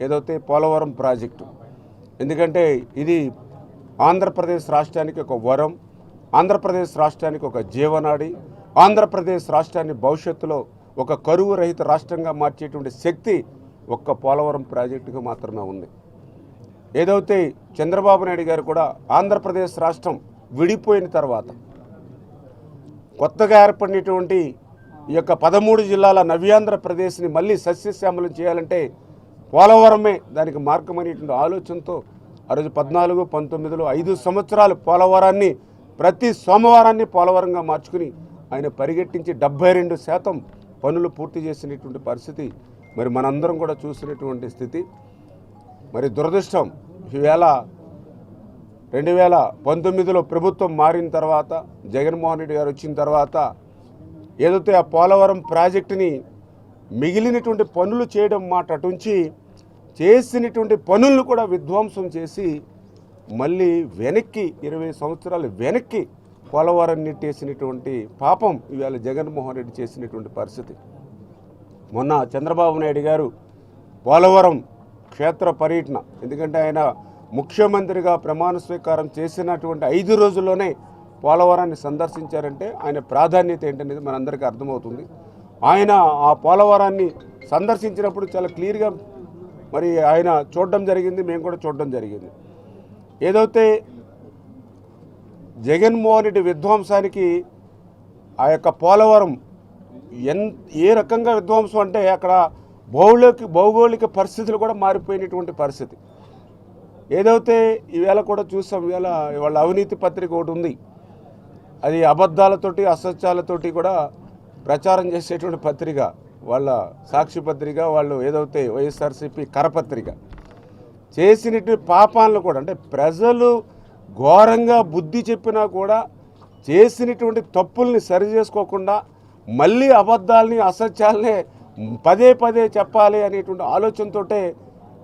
ఏదైతే పోలవరం ప్రాజెక్టు ఎందుకంటే ఇది ఆంధ్రప్రదేశ్ రాష్ట్రానికి ఒక వరం ఆంధ్రప్రదేశ్ రాష్ట్రానికి ఒక జీవనాడి ఆంధ్రప్రదేశ్ రాష్ట్రాన్ని భవిష్యత్తులో ఒక కరువు రహిత రాష్ట్రంగా మార్చేటువంటి శక్తి ఒక్క పోలవరం ప్రాజెక్టుకు మాత్రమే ఉంది. ఏదైతే చంద్రబాబు నాయుడు గారు కూడా ఆంధ్రప్రదేశ్ రాష్ట్రం విడిపోయిన తర్వాత కొత్తగా ఏర్పడినటువంటి ఈ యొక్క పదమూడు జిల్లాల నవ్యాంధ్రప్రదేశ్ని మళ్ళీ సస్యశ్యామలం చేయాలంటే పోలవరమే దానికి మార్గమనేటువంటి ఆలోచనతో ఆ రోజు పద్నాలుగు పంతొమ్మిదిలో ఐదు సంవత్సరాలు పోలవరాన్ని ప్రతి సోమవారాన్ని పోలవరంగా మార్చుకుని ఆయన పరిగెట్టించి డెబ్బై రెండు శాతం పనులు పూర్తి చేసినటువంటి పరిస్థితి మరి మనందరం కూడా చూసినటువంటి స్థితి. మరి దురదృష్టం ఈవేళ రెండు వేల పంతొమ్మిదిలో ప్రభుత్వం మారిన తర్వాత జగన్మోహన్ రెడ్డి గారు వచ్చిన తర్వాత ఏదైతే ఆ పోలవరం ప్రాజెక్టుని మిగిలినటువంటి పనులు చేయడం మాట అటుంచి చేసినటువంటి పనులను కూడా విధ్వంసం చేసి మళ్ళీ వెనక్కి ఇరవై సంవత్సరాలు వెనక్కి పోలవరం నెట్టేసినటువంటి పాపం ఇవాళ జగన్మోహన్ రెడ్డి చేసినటువంటి పరిస్థితి. మొన్న చంద్రబాబు నాయుడు గారు పోలవరం క్షేత్ర పర్యటన ఎందుకంటే ఆయన ముఖ్యమంత్రిగా ప్రమాణ స్వీకారం చేసినటువంటి ఐదు రోజుల్లోనే పోలవరాన్ని సందర్శించారంటే ఆయన ప్రాధాన్యత ఏంటనేది మనందరికీ అర్థమవుతుంది. ఆయన ఆ పోలవరాన్ని సందర్శించినప్పుడు చాలా క్లియర్గా మరి ఆయన చూడడం జరిగింది మేము కూడా చూడడం జరిగింది. ఏదైతే జగన్మోహన్ రెడ్డి విధ్వంసానికి ఆ యొక్క పోలవరం ఎన్ ఏ రకంగా విధ్వంసం అంటే అక్కడ భౌగోళిక భౌగోళిక పరిస్థితులు కూడా మారిపోయినటువంటి పరిస్థితి. ఏదైతే ఈవేళ కూడా చూసాం ఇవాళ వాళ్ళ అవినీతి పత్రిక ఒకటి ఉంది. అది అబద్ధాలతోటి అసత్యాలతోటి కూడా ప్రచారం చేసేటువంటి పత్రిక వాళ్ళ సాక్షి పత్రిక వాళ్ళు ఏదైతే వైఎస్ఆర్సీపీ కరపత్రిక చేసినటువంటి పాపాలను కూడా అంటే ప్రజలు ఘోరంగా బుద్ధి చెప్పినా కూడా చేసినటువంటి తప్పుల్ని సరి చేసుకోకుండా మళ్ళీ అబద్ధాలని అసత్యాలనే పదే పదే చెప్పాలి అనేటువంటి ఆలోచనతోటే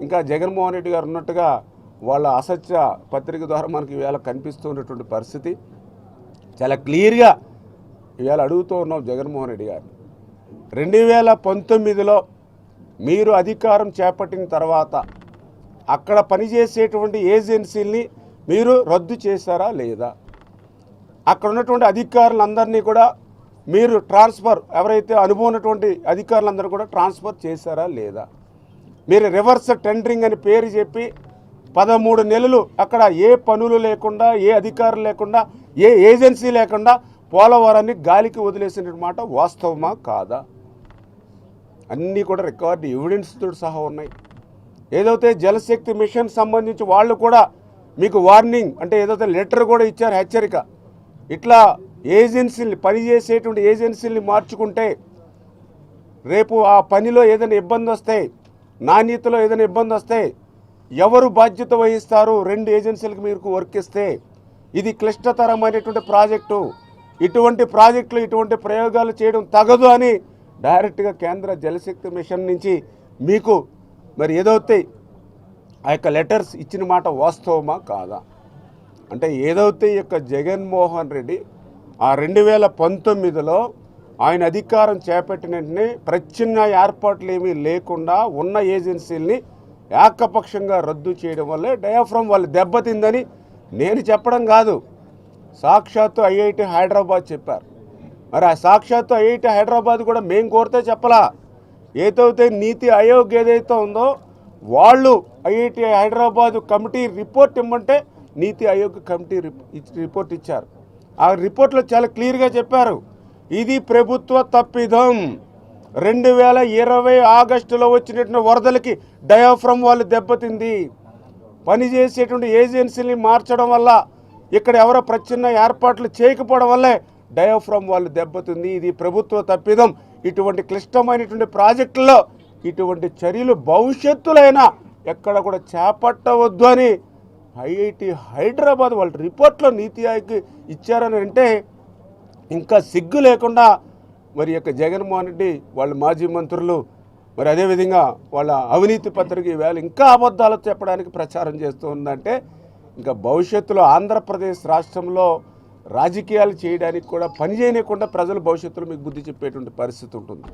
ఇంకా జగన్మోహన్ రెడ్డి గారు ఉన్నట్టుగా వాళ్ళ అసత్య పత్రిక ద్వారా మనకి ఇవాళ కనిపిస్తున్నటువంటి పరిస్థితి. చాలా క్లియర్గా ఇవాళ అడుగుతూ ఉన్నాం జగన్మోహన్ రెడ్డి గారు రెండు వేల పంతొమ్మిదిలో మీరు అధికారం చేపట్టిన తర్వాత అక్కడ పనిచేసేటువంటి ఏజెన్సీల్ని మీరు రద్దు చేశారా లేదా? అక్కడ ఉన్నటువంటి అధికారులందరినీ కూడా మీరు ట్రాన్స్ఫర్ ఎవరైతే అనుభవం ఉన్నటువంటి అధికారులందరూ కూడా ట్రాన్స్ఫర్ చేశారా లేదా? మీరు రివర్స్ టెండరింగ్ అని పేరు చెప్పి పదమూడు నెలలు అక్కడ ఏ పనులు లేకుండా ఏ అధికారులు లేకుండా ఏ ఏజెన్సీ లేకుండా పోలవరాన్ని గాలికి వదిలేసిన మాట వాస్తవమా? కాదా? అన్నీ కూడా రికార్డు ఎవిడెన్స్తో సహా ఉన్నాయి. ఏదైతే జలశక్తి మిషన్ సంబంధించి వాళ్ళు కూడా మీకు వార్నింగ్ అంటే ఏదైతే లెటర్ కూడా ఇచ్చారు హెచ్చరిక ఇట్లా ఏజెన్సీని పనిచేసేటువంటి ఏజెన్సీని మార్చుకుంటే రేపు ఆ పనిలో ఏదైనా ఇబ్బంది వస్తే నాణ్యతలో ఏదైనా ఇబ్బంది వస్తే ఎవరు బాధ్యత వహిస్తారు? రెండు ఏజెన్సీలకు మీకు వర్క్ ఇస్తే ఇది క్లిష్టతరమైనటువంటి ప్రాజెక్టు. ఇటువంటి ప్రాజెక్టులు ఇటువంటి ప్రయోగాలు చేయడం తగదు అని డైరెక్ట్గా కేంద్ర జలశక్తి మిషన్ నుంచి మీకు మరి ఏదైతే ఆ యొక్క లెటర్స్ ఇచ్చిన మాట వాస్తవమా కాదా? అంటే ఏదైతే ఈ యొక్క జగన్మోహన్ రెడ్డి ఆ రెండు వేల పంతొమ్మిదిలో ఆయన అధికారం చేపట్టిన వెంటనే ప్రత్యామ్నాయ ఏర్పాట్లు ఏమీ లేకుండా ఉన్న ఏజెన్సీల్ని ఏకపక్షంగా రద్దు చేయడం వల్లే డయాఫ్రమ్ వాళ్ళు దెబ్బతిందని నేను చెప్పడం కాదు. సాక్షాత్తు ఐఐటి హైదరాబాద్ చెప్పారు. మరి ఆ సాక్షాత్తు ఐఐటి హైదరాబాద్ కూడా మేము కోరితే చెప్పలా? ఏదైతే నీతి ఆయోగ్ ఏదైతే ఉందో వాళ్ళు ఐఐటి హైదరాబాద్ కమిటీ రిపోర్ట్ ఇమ్మంటే నీతి ఆయోగ్ కమిటీ రిప్- రిపోర్ట్ ఇచ్చారు. ఆ రిపోర్ట్లో చాలా క్లియర్గా చెప్పారు. ఇది ప్రభుత్వ తప్పిదం. రెండు వేల ఇరవై ఆగస్టులో వచ్చినటువంటి వరదలకి డయాఫ్రమ్ వాళ్ళు దెబ్బతింది. పనిచేసేటువంటి ఏజెన్సీని మార్చడం వల్ల ఇక్కడ ఎవరో ప్రచ్ఛిన్న ఏర్పాట్లు చేయకపోవడం వల్లే డయాఫ్రమ్ వాళ్ళు దెబ్బతుంది. ఇది ప్రభుత్వ తప్పిదం. ఇటువంటి క్లిష్టమైనటువంటి ప్రాజెక్టుల్లో ఇటువంటి చర్యలు భవిష్యత్తులైనా ఎక్కడ కూడా చేపట్టవద్దు అని ఐఐటి హైదరాబాద్ వాళ్ళ రిపోర్ట్లో నీతి ఆయోగ్ ఇచ్చారని అంటే ఇంకా సిగ్గు లేకుండా మరి యొక్క జగన్మోహన్ రెడ్డి వాళ్ళ మాజీ మంత్రులు మరి అదేవిధంగా వాళ్ళ అవినీతి పత్రిక ఈవేళ ఇంకా అబద్ధాలు చెప్పడానికి ప్రచారం చేస్తూ ఉందంటే ఇంకా భవిష్యత్తులో ఆంధ్రప్రదేశ్ రాష్ట్రంలో రాజకీయాలు చేయడానికి కూడా పని చేయకుండా ప్రజలు భవిష్యత్తులో మీకు బుద్ధి చెప్పేటువంటి పరిస్థితి ఉంటుంది.